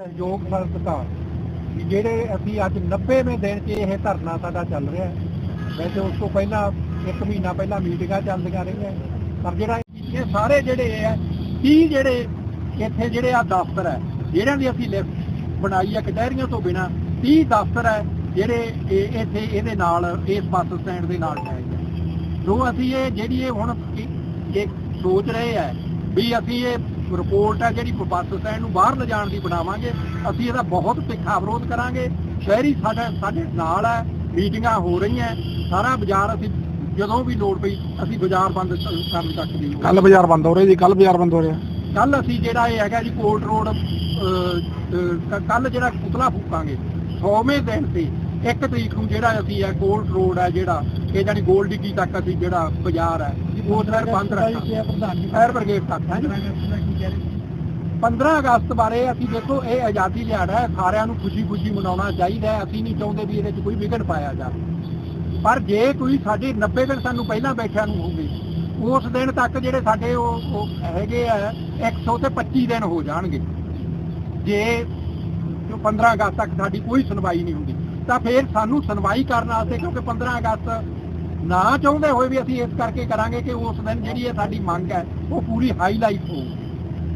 ਸਹਿਯੋਗ ਸੰਸਥਾ ਜਿਹੜੇ ਅਸੀਂ ਅੱਜ 90ਵੇਂ ਦਿਨ 'ਚ ਇਹ ਧਰਨਾ ਸਾਡਾ ਚੱਲ ਰਿਹਾ ਹੈ ਵੈਸੇ ਉਸ ਤੋਂ ਪਹਿਲਾਂ ਇੱਕ ਮਹੀਨਾ ਪਹਿਲਾਂ ਮੀਟਿੰਗਾਂ ਚੱਲਦੀਆਂ ਰਹੀਆਂ। ਪਰ ਜਿਹੜਾ ਇਹ ਸਾਰੇ ਜਿਹੜੇ ਆ 30 ਜਿਹੜੇ ਇੱਥੇ ਜਿਹੜੇ ਆ ਦਫ਼ਤਰ ਹੈ ਜਿਹੜਿਆਂ ਦੀ ਅਸੀਂ ਲਿਸਟ ਬਣਾਈ ਹੈ ਕਟਹਿਰੀਆਂ ਤੋਂ ਬਿਨਾ 30 ਦਫ਼ਤਰ ਹੈ ਜਿਹੜੇ ਇਹ ਇੱਥੇ ਇਹਦੇ ਨਾਲ, ਇਸ ਬੱਸ ਸਟੈਂਡ ਦੇ ਨਾਲ ਹੈ ਜੋ ਅਸੀਂ ਇਹ ਜਿਹੜੀ ਇਹ ਹੁਣ ਇਹ- ਇਹ ਸੋਚ ਰਹੇ ਆ ਵੀ ਅਸੀਂ ਇਹ ਰਿਪੋਰਟ ਹੈ ਜਿਹੜੀ ਬੱਸ ਸਟੈਂਡ ਨੂੰ ਬਾਹਰ ਲਿਜਾਣ ਦੀ ਬਣਾਵਾਂਗੇ ਅਸੀਂ ਇਹਦਾ ਬਹੁਤ ਤਿੱਖਾ ਵਿਰੋਧ ਕਰਾਂਗੇ। ਸ਼ਹਿਰੀ ਸਾਡੇ ਸਾਡੇ ਨਾਲ ਹੈ ਮੀਟਿੰਗਾਂ ਹੋ ਰਹੀਆਂ ਸਾਰਾ ਬਾਜ਼ਾਰ ਅਸੀਂ ਜਦੋਂ ਵੀ ਲੋੜ ਪਈ ਅਸੀਂ ਬਾਜ਼ਾਰ ਬੰਦ ਕਰਨ ਤੱਕ ਦੀ ਕੱਲ ਬਾਜ਼ਾਰ ਬੰਦ ਹੋ ਰਿਹਾ ਜੀ ਕੱਲ ਬਾਜ਼ਾਰ ਬੰਦ ਹੋ ਰਿਹਾ। ਕੱਲ ਅਸੀਂ ਜਿਹੜਾ ਇਹ ਹੈਗਾ ਜੀ ਕੋਰਟ ਰੋਡ ਕੱਲ ਜਿਹੜਾ ਪੁਤਲਾ ਫੂਕਾਂਗੇ 100ਵੇਂ ਦਿਨ ਤੇ ਇੱਕ ਤਰੀਕ ਨੂੰ ਜਿਹੜਾ ਅਸੀਂ ਹੈ ਕੋਰਟ ਰੋਡ ਹੈ ਜਿਹੜਾ ਇਹ ਜਾਨੀ ਗੋਲ ਡਿੱਗੀ ਤੱਕ ਅਸੀਂ ਜਿਹੜਾ ਬਾਜ਼ਾਰ ਹੈ ਉਹ ਸਾਰ ਬੰਦ ਰੱਖਾਂਗੇ। ਫਾਇਰ ਬ੍ਰਿਗੇਡ ਤੱਕ ਹੈ ਜੀ? 15 ਅਗਸਤ ਬਾਰੇ ਅਸੀਂ ਦੇਖੋ, ਇਹ ਆਜ਼ਾਦੀ ਦਿਹਾੜਾ ਹੈ, ਸਾਰਿਆਂ ਨੂੰ ਖੁਸ਼ੀ-ਖੁਸ਼ੀ ਮਨਾਉਣਾ ਚਾਹੀਦਾ ਹੈ। ਅਸੀਂ ਨਹੀਂ ਚਾਹੁੰਦੇ ਵੀ ਇਹਦੇ 'ਚ ਕੋਈ ਵਿਘਨ ਪਾਇਆ ਜਾਵੇ। ਪਰ ਜੇ ਕੋਈ ਸਾਡੇ 90 ਦਿਨ ਸਾਨੂੰ ਪਹਿਲਾਂ ਬੈਠਿਆਂ ਨੂੰ ਹੋਵੇ, ਉਸ ਦਿਨ ਤੱਕ ਜਿਹੜੇ ਸਾਡੇ ਉਹ ਉਹ ਹੈਗੇ ਆ 100 ਤੇ 25 ਦਿਨ ਹੋ ਜਾਣਗੇ। ਜੇ ਜੋ 15 ਅਗਸਤ ਤੱਕ ਸਾਡੀ ਕੋਈ ਸੁਣਵਾਈ ਨਹੀਂ ਹੁੰਦੀ, ਤਾਂ ਫਿਰ ਸਾਨੂੰ ਸੁਣਵਾਈ ਕਰਨ ਵਾਸਤੇ ਕਿਉਂਕਿ 15 ਅਗਸਤ ਨਾ ਚਾਹੁੰਦੇ ਹੋਏ ਵੀ ਅਸੀਂ ਇਸ ਕਰਕੇ ਕਰਾਂਗੇ ਕਿ ਉਸ ਦਿਨ ਜਿਹੜੀ ਇਹ ਸਾਡੀ ਮੰਗ ਹੈ, ਉਹ ਪੂਰੀ ਹਾਈਲਾਈਟ ਹੋਊ।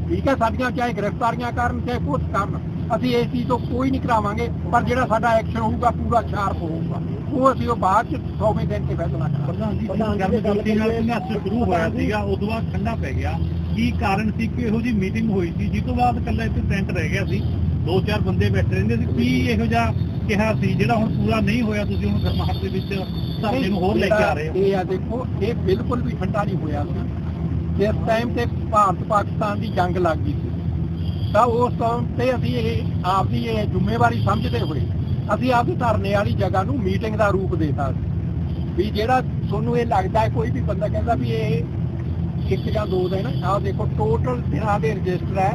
ਠੀਕ ਹੈ ਸਾਡੀਆਂ ਚਾਹੇ ਗ੍ਰਿਫਤਾਰੀਆਂ ਕਰਨ ਚਾਹੇ ਕੁਝ ਕਰਨ ਅਸੀਂ ਇਸ ਚੀਜ਼ ਤੋਂ ਕੋਈ ਨਹੀਂ ਕਰਾਵਾਂਗੇ ਪਰ ਜਿਹੜਾ ਸਾਡਾ ਐਕਸ਼ਨ ਹੋਊਗਾ ਪੂਰਾ ਸ਼ਾਰਪ ਹੋਊਗਾ। ਉਹ ਅਸੀਂ ਉਹ ਬਾਅਦ ਚ 100ਵੇਂ ਦਿਨ ਤੇ ਫੈਸਲਾ ਕਰਾਂਗੇ। ਗਰਮਜੋਤੀ ਨਾਲ ਸੰਘਰਸ਼ ਸ਼ੁਰੂ ਹੋਇਆ ਸੀਗਾ ਉਦੋਂ ਬਾਅਦ ਠੰਡਾ ਪੈ ਗਿਆ। ਕੀ ਕਾਰਨ ਸੀ ਕਿ ਇਹੋ ਜੀ ਮੀਟਿੰਗ ਹੋਈ ਸੀ ਜਿਸ ਤੋਂ ਬਾਅਦ ਕੱਲਾ ਇੱਥੇ ਟੈਂਟ ਰਹਿ ਗਿਆ ਸੀ? ਦੋ ਚਾਰ ਬੰਦੇ ਬੈਠੇ ਰਹਿੰਦੇ ਸੀ। ਕੀ ਇਹੋ ਜਿਹਾ ਕਿਹਾ ਸੀ? ਜਿਹੜਾ ਹੁਣ ਪੂਰਾ ਨਹੀਂ ਹੋਇਆ ਤੁਸੀਂ ਹੁਣ ਗਰਮਾਹਟ ਦੇ ਵਿੱਚ ਧਰਨੇ ਨੂੰ ਹੋਰ ਲੈ ਕੇ ਆ ਰਹੇ ਹੋ? ਇਹ ਆ ਦੇਖੋ ਇਹ ਬਿਲਕੁਲ ਵੀ ਠੰਡਾ ਨਹੀਂ ਹੋਇਆ। ਸੀ ਜਿਸ ਟਾਈਮ ਤੇ ਭਾਰਤ ਪਾਕਿਸਤਾਨ ਦੀ ਜੰਗ ਲੱਗ ਗਈ ਸੀ, ਤਾਂ ਉਸ ਟਾਈਮ ਤੇ ਅਸੀਂ ਇਹ ਆਪਦੀ ਇਹ ਜ਼ਿੰਮੇਵਾਰੀ ਸਮਝਦੇ ਹੋਏ ਅਸੀਂ ਆਪਦੀ ਧਰਨੇ ਵਾਲੀ ਜਗ੍ਹਾ ਨੂੰ ਮੀਟਿੰਗ ਦਾ ਰੂਪ ਦੇਤਾ ਵੀ ਜਿਹੜਾ ਤੁਹਾਨੂੰ ਇਹ ਲੱਗਦਾ ਕੋਈ ਵੀ ਬੰਦਾ ਕਹਿੰਦਾ ਵੀ ਇਹ ਇੱਕ ਜਾਂ ਦੋ ਦਿਨ, ਆਹ ਦੇਖੋ ਟੋਟਲ ਦਿਨਾਂ ਦੇ ਰਜਿਸਟਰ ਹੈ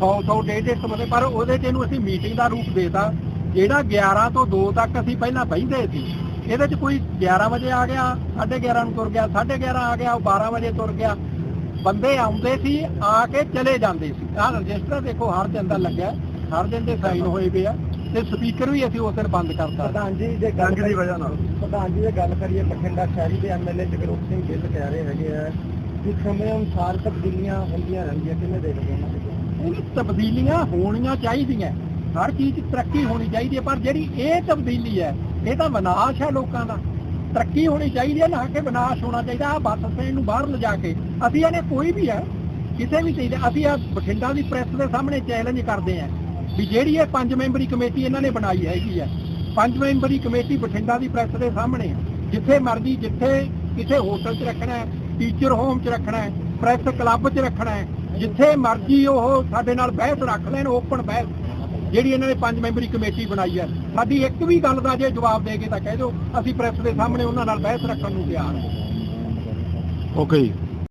100 100 ਡੇਢ ਡੇਢ ਮਤੇ ਪਰ ਉਹਦੇ ਤੇ ਇਹਨੂੰ ਅਸੀਂ ਮੀਟਿੰਗ ਦਾ ਰੂਪ ਦੇਤਾ। ਜਿਹੜਾ 11 ਤੋਂ 2 ਤੱਕ ਅਸੀਂ ਪਹਿਲਾਂ ਬਹਿੰਦੇ ਸੀ ਇਹਦੇ ਚ ਕੋਈ 11 ਵਜੇ ਆ ਗਿਆ 11:30 ਨੂੰ ਤੁਰ ਗਿਆ 11:30 ਆ ਗਿਆ ਉਹ 12 ਵਜੇ ਤੁਰ ਗਿਆ। ਬੰਦੇ ਆਉਂਦੇ ਸੀ ਆ ਕੇ ਚਲੇ ਜਾਂਦੇ ਸੀ। ਆਹ ਰਜਿਸਟਰ ਦੇਖੋ ਹਰ ਦਿਨ ਦਾ ਲੱਗਿਆ ਹਰ ਦਿਨ ਦੇ ਸਾਈਨ ਹੋਏ ਪਏ ਆ ਤੇ ਸਪੀਕਰ ਵੀ ਅਸੀਂ ਉਸ ਦਿਨ ਬੰਦ ਕਰਤਾ। ਪ੍ਰਧਾਨ ਜੀ ਜੇ ਜੰਗ ਦੀ ਵਜ੍ਹਾ ਨਾਲ। ਪ੍ਰਧਾਨ ਜੀ ਜੇ ਗੱਲ ਕਰੀਏ ਬਠਿੰਡਾ ਸ਼ਹਿਰੀ ਦੇ ਐਮਐਲਏ ਜਗਰੂਪ ਸਿੰਘ ਗਿੱਲ ਕਹਿ ਰਹੇ ਹੈਗੇ ਆ ਕਿ ਸਮੇਂ ਅਨੁਸਾਰ ਤਬਦੀਲੀਆਂ ਹੁੰਦੀਆਂ ਰਹਿੰਦੀਆਂ ਕਿਵੇਂ ਦੇਖਦੇ ਹੋ? ਇਹ ਤਬਦੀਲੀਆਂ ਹੋਣੀਆਂ ਚਾਹੀਦੀਆਂ। ਹਰ ਚੀਜ਼ ਤਰੱਕੀ ਹੋਣੀ ਚਾਹੀਦੀ ਹੈ ਪਰ ਜਿਹੜੀ ਇਹ ਤਬਦੀਲੀ ਹੈ ਇਹ ਤਾਂ ਵਿਨਾਸ਼ ਹੈ ਲੋਕਾਂ ਦਾ। ਤਰੱਕੀ ਹੋਣੀ ਚਾਹੀਦੀ ਹੈ, ਨਾ ਕਿ ਵਿਨਾਸ਼ ਹੋਣਾ ਚਾਹੀਦਾ। ਆ ਬੱਸ ਸਟੈਂਡ ਨੂੰ ਬਾਹਰ ਲਿਜਾ ਕੇ ਅਸੀਂ ਇਹਨੇ ਕੋਈ ਵੀ ਹੈ, ਕਿਸੇ ਵੀ ਚੀਜ਼ ਅਸੀਂ ਆ ਬਠਿੰਡਾ ਦੀ ਪ੍ਰੈਸ ਦੇ ਸਾਹਮਣੇ ਚੈਲੰਜ ਕਰਦੇ ਆ ਵੀ ਜਿਹੜੀ ਇਹ ਪੰਜ ਮੈਂਬਰੀ ਕਮੇਟੀ ਇਹਨਾਂ ਨੇ ਬਣਾਈ ਹੈਗੀ ਹੈ। ਪੰਜ ਮੈਂਬਰੀ ਕਮੇਟੀ ਬਠਿੰਡਾ ਦੀ ਪ੍ਰੈਸ ਦੇ ਸਾਹਮਣੇ ਹੈ। ਜਿੱਥੇ ਮਰਜ਼ੀ, ਜਿੱਥੇ ਕਿਸੇ ਹੋਟਲ 'ਚ ਰੱਖਣਾ ਹੈ ਟੀਚਰ ਹੋਮ 'ਚ ਰੱਖਣਾ ਹੈ ਪ੍ਰੈਸ ਕਲੱਬ 'ਚ ਰੱਖਣਾ ਹੈ, ਜਿੱਥੇ ਮਰਜ਼ੀ ਉਹ ਸਾਡੇ ਨਾਲ ਬਹਿਸ ਰੱਖ ਲੈਣ ਓਪਨ ਬਹਿਸ। ਜਿਹੜੀ ਇਹਨਾਂ ਨੇ ਪੰਜ ਮੈਂਬਰੀ ਕਮੇਟੀ ਬਣਾਈ ਹੈ, ਸਾਡੀ ਇੱਕ ਵੀ ਗੱਲ ਦਾ ਜੇ ਜਵਾਬ ਦੇ ਕੇ ਤਾਂ ਕਹਿ ਦਿਓ, ਅਸੀਂ ਪ੍ਰੈਸ ਦੇ ਸਾਹਮਣੇ ਉਹਨਾਂ ਨਾਲ ਬਹਿਸ ਰੱਖਣ ਨੂੰ ਤਿਆਰ ਹਾਂ। ਓਕੇ